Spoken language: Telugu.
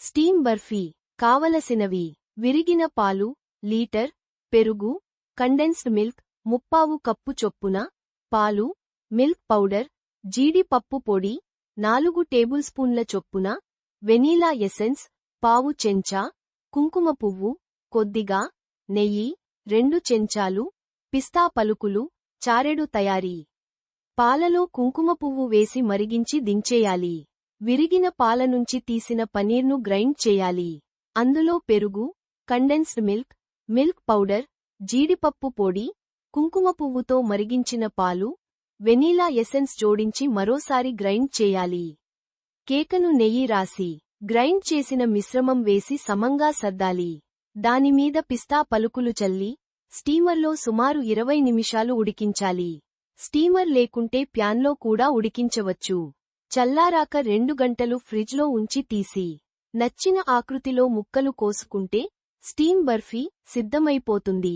స్టీమ్ బర్ఫీ కావలసినవి విరిగిన పాలు లీటర్ పెరుగు కండెన్స్డ్ మిల్క్ ముప్పావు కప్పు చొప్పున పాలు మిల్క్ పౌడర్ జీడిపప్పు పొడి నాలుగు టేబుల్ స్పూన్ల చొప్పున వెనీలా ఎసెన్స్ పావు చెంచా కుంకుమ పువ్వు కొద్దిగా నెయ్యి రెండు చెంచాలు పిస్తా పలుకులు చారెడు తయారీ. పాలలో కుంకుమ పువ్వు వేసి మరిగించి దించేయాలి. విరిగిన పాల నుంచి తీసిన పనీర్ను గ్రైండ్ చేయాలి. అందులో పెరుగు కండెన్స్డ్ మిల్క్ మిల్క్ పౌడర్ జీడిపప్పు పొడి కుంకుమ పువ్వుతో మరిగించిన పాలు వెనీలా ఎసెన్స్ జోడించి మరోసారి గ్రైండ్ చేయాలి. కేకను నెయ్యి రాసి గ్రైండ్ చేసిన మిశ్రమం వేసి సమంగా సర్దాలి. దానిమీద పిస్తా పలుకులు చల్లి స్టీమర్లో సుమారు ఇరవై నిమిషాలు ఉడికించాలి. స్టీమర్ లేకుంటే ప్యాన్లో కూడా ఉడికించవచ్చు. చల్లారాక రెండు గంటలు ఫ్రిడ్జ్లో ఉంచి తీసి నచ్చిన ఆకృతిలో ముక్కలు కోసుకుంటే స్టీమ్ బర్ఫీ సిద్ధమైపోతుంది.